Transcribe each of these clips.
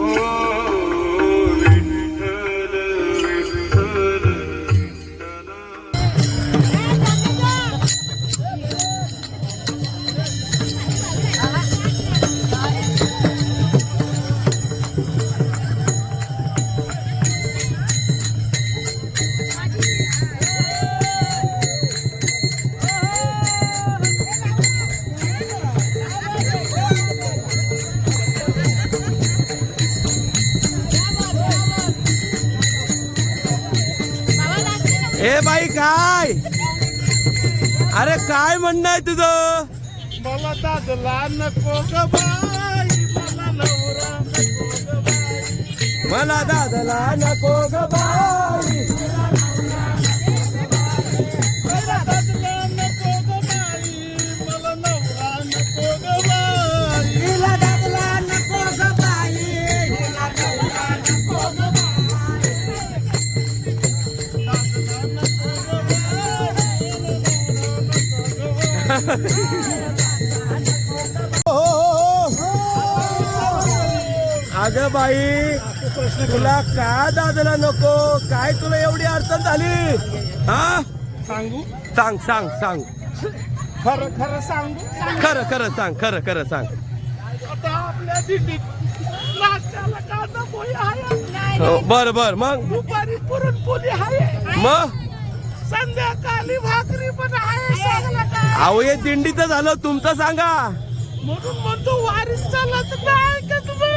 Oh. काय म्हणणं आहे तुझं? मला दादला नको ग बाई. मला नवरा नको ग बाई. मला दादला नको ग बाई. अगं बाई तुला काय दादला नको? काय तुला एवढी अडचण झाली? हा? सांगू? सांग सांग सांग. खरं खरं सांगू? खरं खरं सांग खरं खरं सांग. आता आपल्या दिल्लीत नाश्त्याला कांदा पोहे आहे? हो, बर बर. मग? दुपारी पुरणपोळी आहे. मग? संध्याकाळी भाकरी पण आहे. सगळं काय अहो हे दिंडीचं झालं तुमचं सांगा. म्हणून म्हणतो वारीत चालत नाही का तुम्हाला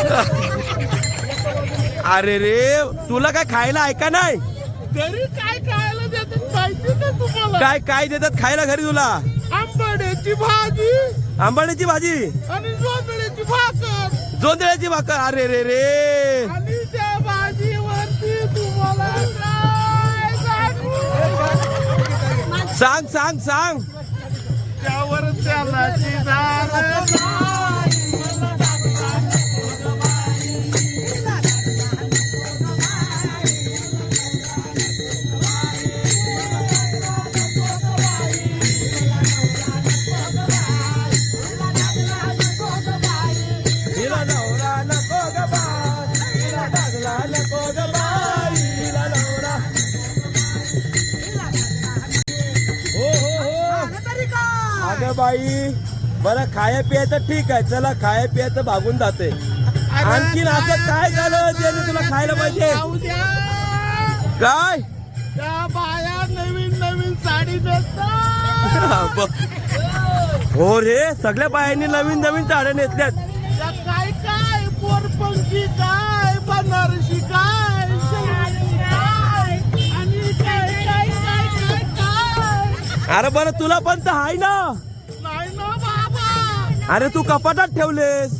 अरे रे तुला काय खायला ऐका नाही? घरी काय खायला देतात माहिती ना तुम्हाला? काय काय देतात खायला घरी तुला? आंबाड्याची भाजी. आंबाड्याची भाजी? आणि जोंधळ्याची भाकर. जोंधळ्याची भाकर अरे रे रे. आणि त्या भाजीवरती तुम्हाला काय सांगू? सांग सांग सांग. त्यावर हिला बरं खाया पियाचं ठीक आहे. चला खाया पियाचं भागून जाते. आणखीन असं काय झालं? ज्याने तुला खायला पाहिजे. काय? त्या बाया नवीन नवीन साडी हो रे सगळ्या बायांनी नवीन नवीन साड्या नेसल्यात. काय काय पोरपंखी काय बनारसी काय. अरे बरं तुला पण तर हाय ना. अरे तू कपाटात ठेवलेस.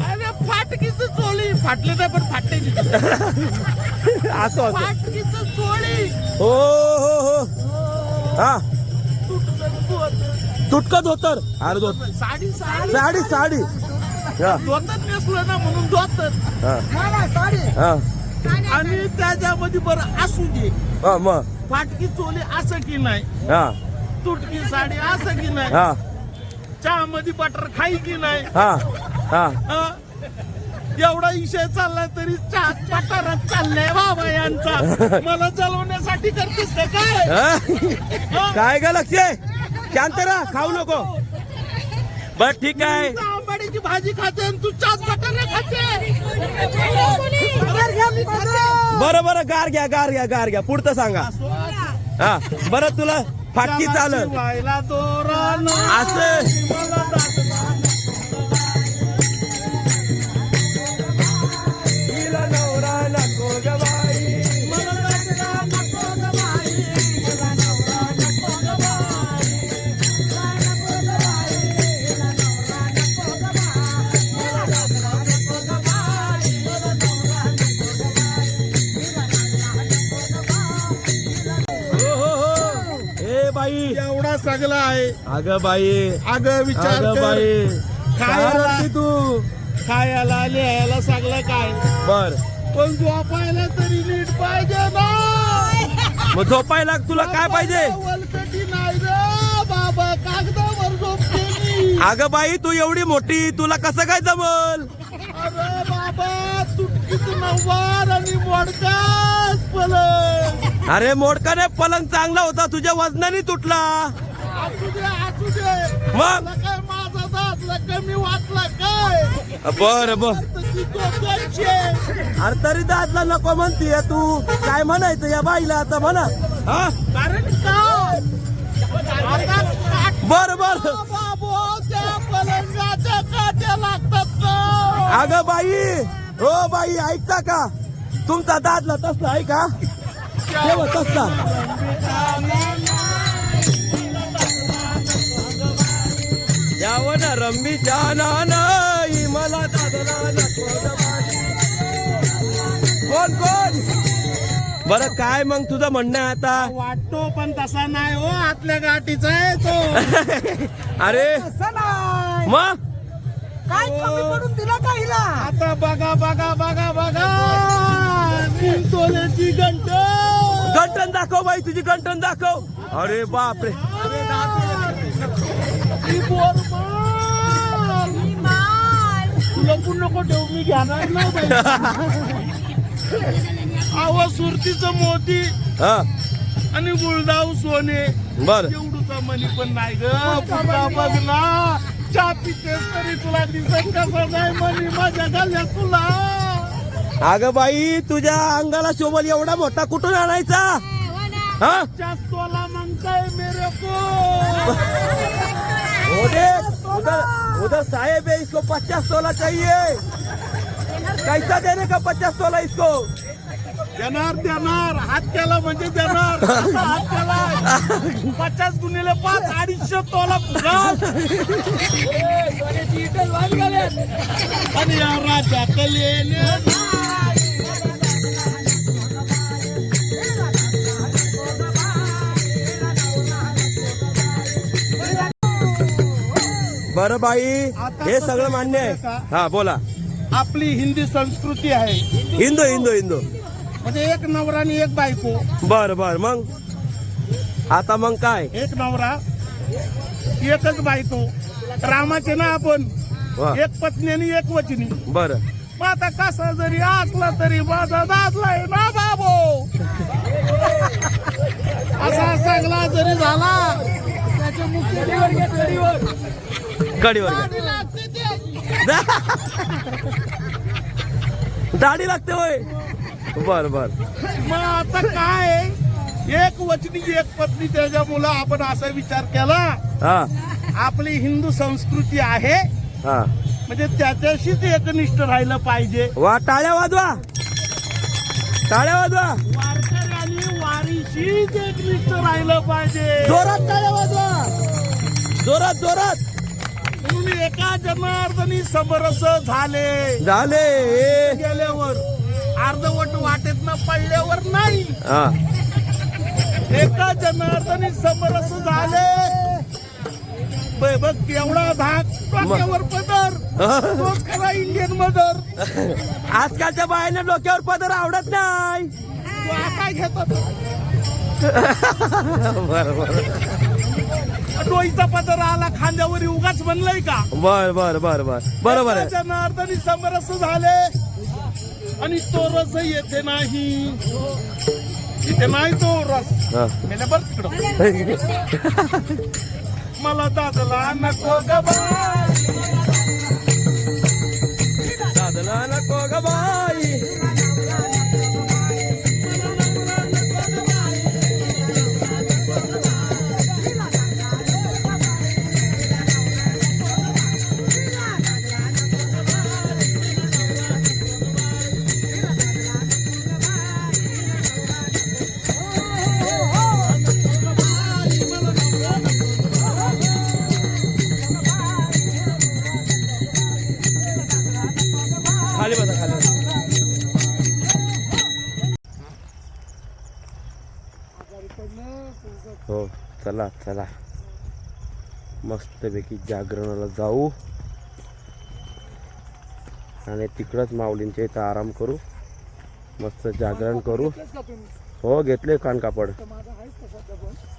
अरे फाटकीच चोळी. फाटले नाही पण फाटली असं असं फाटकीच चोळी. हो हो हो. हा. तुटकत होतर अरे धोत साडी साडी. साडी साडी. धोतर नेसलं ना म्हणून धोतर हा. साडी. हा. आणि त्याच्यामध्ये बरं असू दे. हा मग. फाटकी चोली असं की नाही? हा. तुटकी साडी असं की नाही? हा. चहा मध्ये बटर खाई की नाही? हा हा. हा? एवढा विषय चाललाय तरी चहा पटारात चाललाय बाबा यांचा. मला चालवण्यासाठी करतेस का काय? हा? काय ग लक्ष शांत राहा खाऊ नको. बर ठीक आहे. तू आंबाड्याची भाजी खाते आणि तू चहाच बटारा खाते. बरं बरं गार घ्या गार घ्या गार घ्या. पुढचं सांगा. हा बरं तुला फाटकी चालत. असं. आहे. अगं बाई. अगं विचार अगं बाई. काय खायला- रडती तू? खायला लिहायला सगळं काय? बर. पण झोपायला तरी नीट पाहिजे ना. मग झोपायला तुला काय पाहिजे? वलकटी नाही रे. बाबा कागदावर झोपते मी. अगं बाई तू एवढी मोठी तुला कसं काय जमल? अरे बाबा मोडकाच पलंग. अरे मोडकाने पलंग चांगला होता तुझ्या वजनाने तुटला. मग? बर बर. तर. अरे दादला नको म्हणतीये तू. काय म्हणायचं या बाईला आता म्हणा. हा? कारण काय? बर बर. अगं बाई हो बाई ऐकता का? तुमचा दादला तसला ऐका तेव्हा तसला. यावं ना रंबीच्या नानाई? मला दादला. कोण कोण? बरं काय मग तुझं म्हणणं आहे आता? वाटतो पण तसा नाही हो आतल्या गाठीचा आहे तो. अरे. नाही. मग? काय कमी पडून दिला का हिला? आता बघा बघा बघा बघा. तोल्याची घंट. गंठन दाखव बाई तुझी गंठन दाखव. अरे बापरे. तुला पण नको ठेवू मी घेणार नाही बाई. अहो सुरतीचं मोती हा. आणि गुळदाव सोने. बर. एवढूचा मनी पण नाही ग. बघ ना. चहा पितेस तरी तुला दिसत कसं नाही मनी. माझ्या गल्ल्या तुला. अगं बाई तुझ्या अंगाला शोभल एवढा मोठा कुठून आणायचा? हा? तोला मागताय मेरे को. उधर उधर साहेब है इसको पचास तोला चाहिए। कैसा देने का पचास तोला इसको? देणार देणार हात केला म्हणजे देणार. असा हात केला? पचास गुन्हेले पाच अडीचशे तोला आणि या राजा बरं बाई हे सगळं मान्य आहे? हा बोला. आपली हिंदी संस्कृती आहे. हिंदू हिंदू हिंदू. म्हणजे एक नवरा आणि एक बायको. बर बर मग? आता मग काय? एक नवरा एकच बायको. रामाचे ना आपण. वा. एक पत्नी आणि एक वचनी. बर. मग आता कसा जरी असला तरी माझा दादलाय ना बाबो? असा सगळा जरी झाला त्याच्या मुख्य कडीवर दाढी लागते होय. बर बर. मग आता काय एक वचनी एक पत्नी त्याच्या मुलं आपण असा विचार केला. हा. आपली हिंदू संस्कृती आहे. हा. म्हणजे त्याच्याशीच एकनिष्ठ राहिलं पाहिजे. वा टाळ्या वाजवा. टाळ्या वाजवा. वारकऱ्यांनी वारीशीच एकनिष्ठ राहिलं पाहिजे. जोरात टाळ्या वाजवा. जोरात जोरात. म्हणून एका जनार्दनी समरस झाले. झाले. गेल्यावर अर्धवट वाटेत न पडल्यावर नाही. हा. एका जनार्दनी समरस झाले. बघ बघ केवढा धाक. डोक्यावर पदर. तोच खरा इंडियन मदर आजकालच्या बायांना डोक्यावर पदर आवडत नाही. तू हा काय घेतात. बर डोईचा पदर आला खांद्यावर उगाच म्हणलंय का? बर बर बर बर. बरोबर आहे. जनार्दनी समरस झाले. आणि तो रस येथे नाही. इथे नाही तो रस. हा. मेले बर तिकडं. मला दादला नको ग बाई. दादला नको ग बाई. चला. मस्तपैकी जागरणाला जाऊ. आणि तिकडंच माऊलींच्या इथं आराम करू. मस्त जागरण करू. हो घेतले कानकापड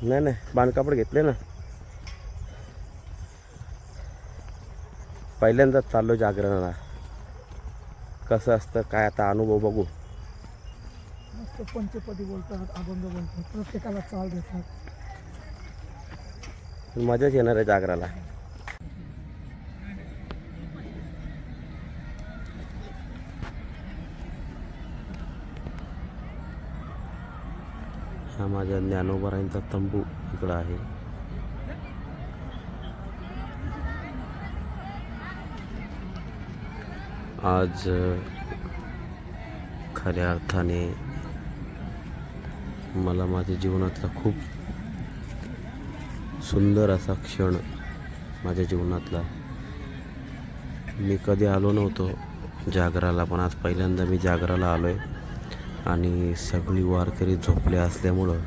नाही नाही बांधकापड घेतले ना. पहिल्यांदाच चाललो जागरणाला. कसं असतं काय आता अनुभव बघू. मस्त पंचपदी बोलतात अभंग बोलतात प्रत्येकाला चाल देतात. मजाच येणार आहे जागराला. हा माझ्या ज्ञानोबाराईंचा तंबू इकडं आहे. आज खऱ्या अर्थाने मला माझ्या जीवनातला खूप सुंदर असा क्षण माझ्या जीवनातला. मी कधी आलो नव्हतो जागराला पण आज पहिल्यांदा मी जागराला आलो आहे आणि सगळी वारकरी झोपले असल्यामुळं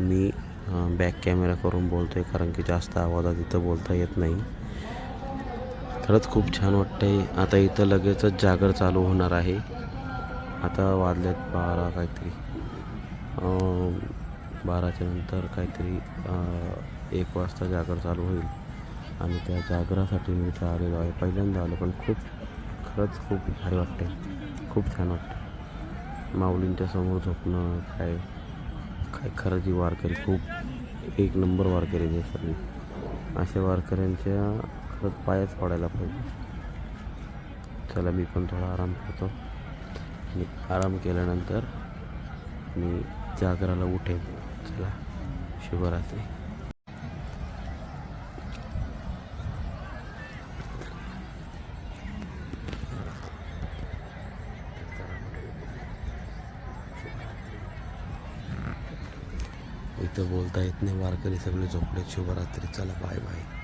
मी बॅक कॅमेरा करून बोलतो आहे कारण की जास्त आवाजात इथं बोलता येत नाही. खरंच खूप छान वाटतंय. आता इथं लगेचच जागर चालू होणार आहे. आता वाजलेत बारा काहीतरी. बाराच्या नंतर काहीतरी एक वाजता जागर चालू होईल. आणि त्या जागरासाठी मी इथं आलेलो आहे. पहिल्यांदा आलो पण खूप खरंच खूप भारी वाटते खूप छान वाटते माऊलींच्या समोर झोपणं काय काय खरं जी वारकरी खूप एक नंबर वारकरी आहे सगळी. अशा वारकऱ्यांच्या खरंच पायच पडायला पाहिजे. चला मी पण थोडा आराम करतो. आणि आराम केल्यानंतर मी जागराला उठेन. चला शुभरात्री. बोलता येत नाही वारकरी सगळे झोपले शुभरात्री. चला बाय बाय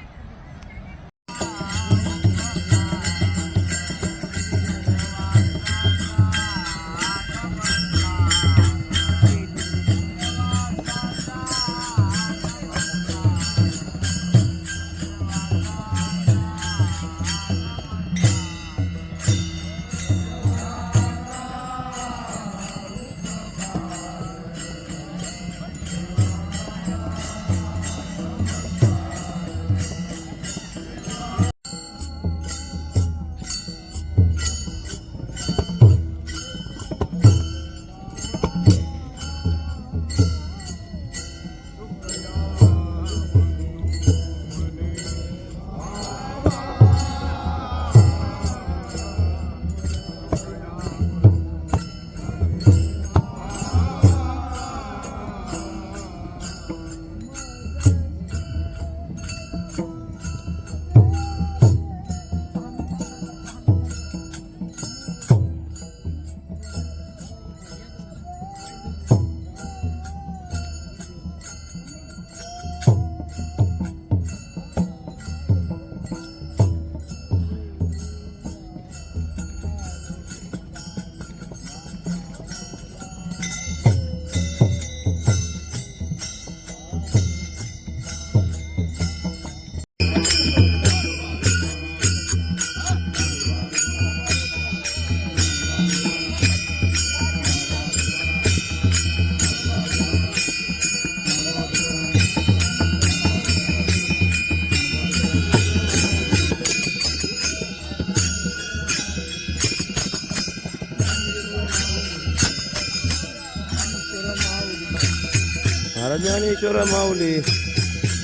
ज्ञानेश्वर माऊली.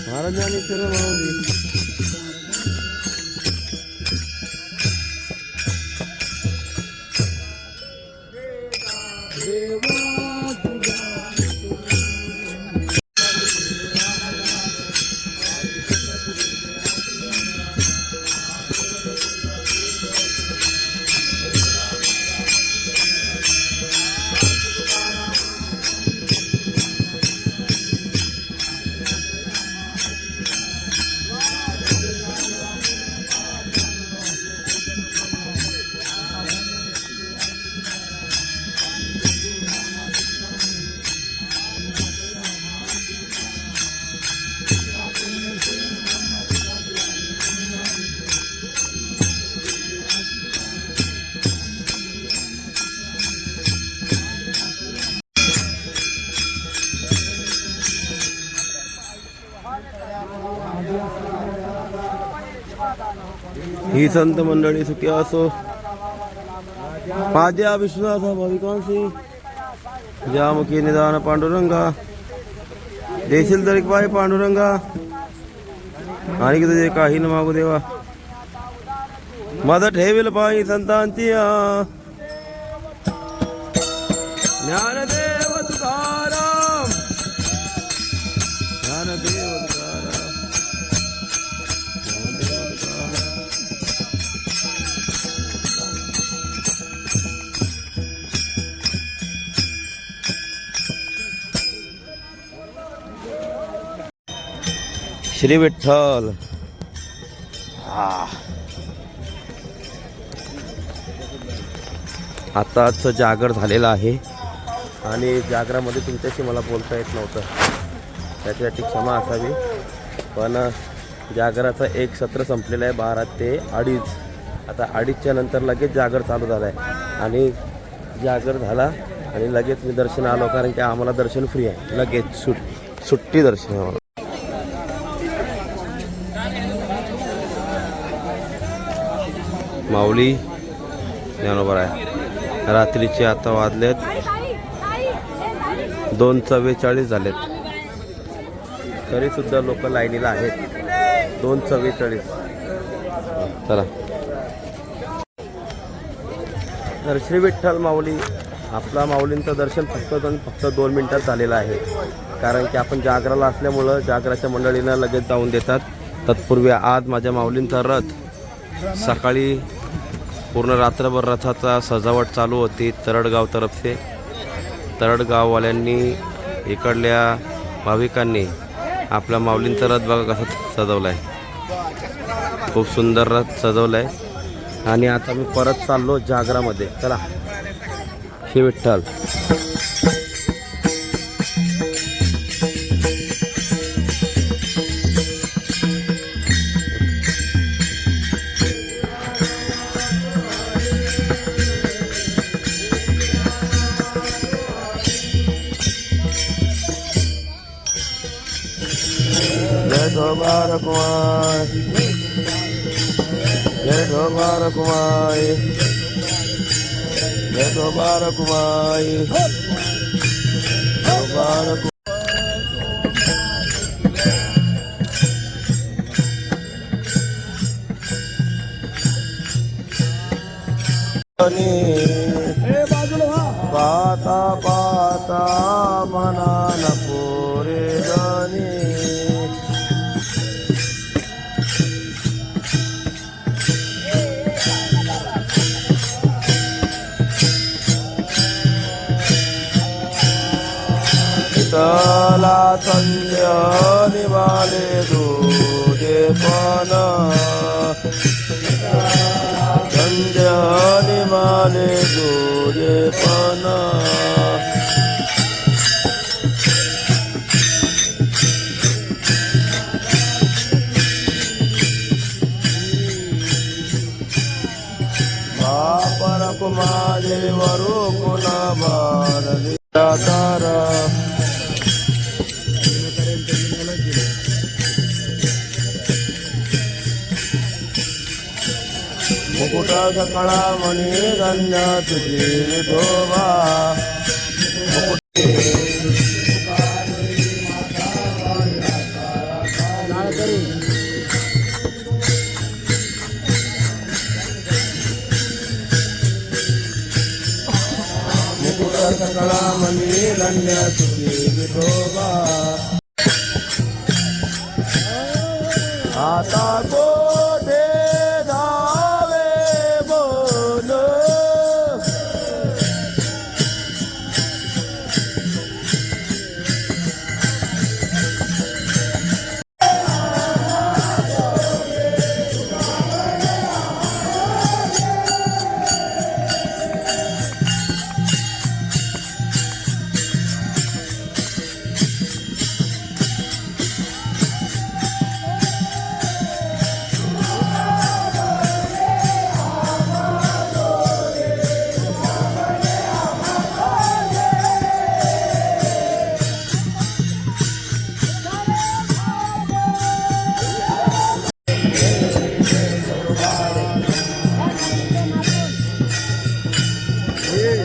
महाराज ज्ञानेश्वर माऊली. ही संत मंडळी सुखी असो. पाद्या विश्वास भाविकांशी ज्यामुखी निदान पांडुरंगा. देशील तरी पाय पांडुरंगा. आणि तुझे काही न मागू देवा. मदत ठेवील पायी संतांची आ. श्री विठ्ठल. आताच जागर झालेला आहे. आणि जागरामध्ये तुमच्याशी मला बोलता येत नव्हतं. त्याच्यासाठी क्षमा असावी. पण जागराचं एक सत्र संपलेलं आहे बारा ते अडीच. आता अडीचच्या नंतर लगेच जागर चालू झाला आहे आणि जागर झाला आणि लगेच मी दर्शन आलो कारण की आम्हाला दर्शन फ्री आहे. लगेच सुट सुट्टी दर्शन आहे आम्हाला माऊली. ज्ञानोबर आहे रात्रीचे आता वाजलेत. दोन चव्वेचाळीस झालेत. तरी सुद्धा लोक लाईनीला आहेत. दोन चव्वेचाळीस. चला. तर श्री विठ्ठल माऊली आपला माऊलींचं दर्शन फक्त दोन फक्त दोन मिनिटात झालेलं आहे. कारण की आपण जागराला असल्यामुळं जागराच्या मंडळींना लगेच जाऊन देतात. तत्पूर्वी आज माझ्या माऊलींचा रथ सकाळी पूर्ण रात्रभर रथाचा सजावट चालू होती तरडगाव तर्फे. तरडगाववाल्यांनी इकडल्या भाविकांनी आपल्या माऊलींचा रथ बघा कसा सजवला आहे खूप सुंदर रथ सजवला आहे आणि आता मी परत चाललो जागरामध्ये. चला. हे विठ्ठल. जय गोबार कुमार जय गोबार कुमार जय गोबार कुमार गोबार पाता पाता मना కళ్యాణి వాలేదు దేపాన. కళ్యాణి వాలేదు దేపాన కుమారి వరుకుణ భారతి सकळा कुमारे वरू कुणा बार तारा मुकुटाचा म्हणे धन्य तुझे म्हणे धन्य तुझे विठोबा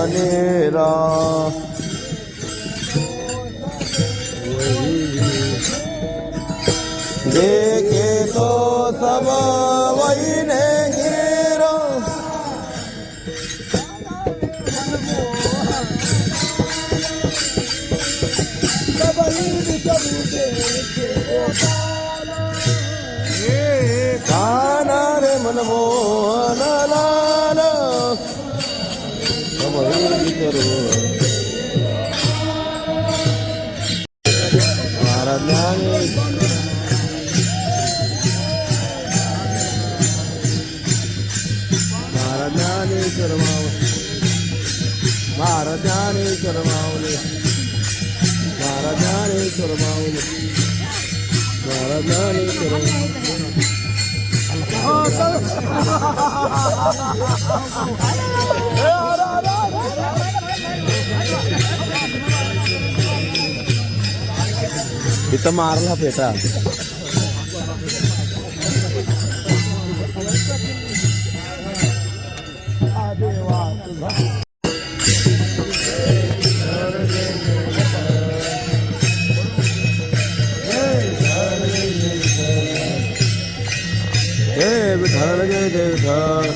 अनेरा देखे तो सब वही ने गिरो काना रे मनमोहन ज्ञानेश्वर माऊली महाराज ज्ञानेश्वर माऊली महाराज ज्ञानेश्वर माऊली इथं मारला पेटा. जय विठ्ठल जय जय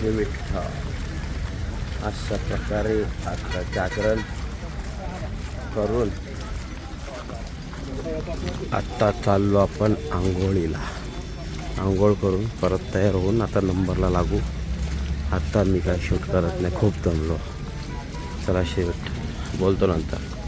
श्री विठ्ठल अशा प्रकारे आता जागरण करून आत्ता चाललो आपण आंघोळीला. आंघोळ करून परत तयार होऊन आता नंबरला लागू. आत्ता मी काय शूट करत नाही खूप दमलो. चला शेवट. बोलतो नंतर.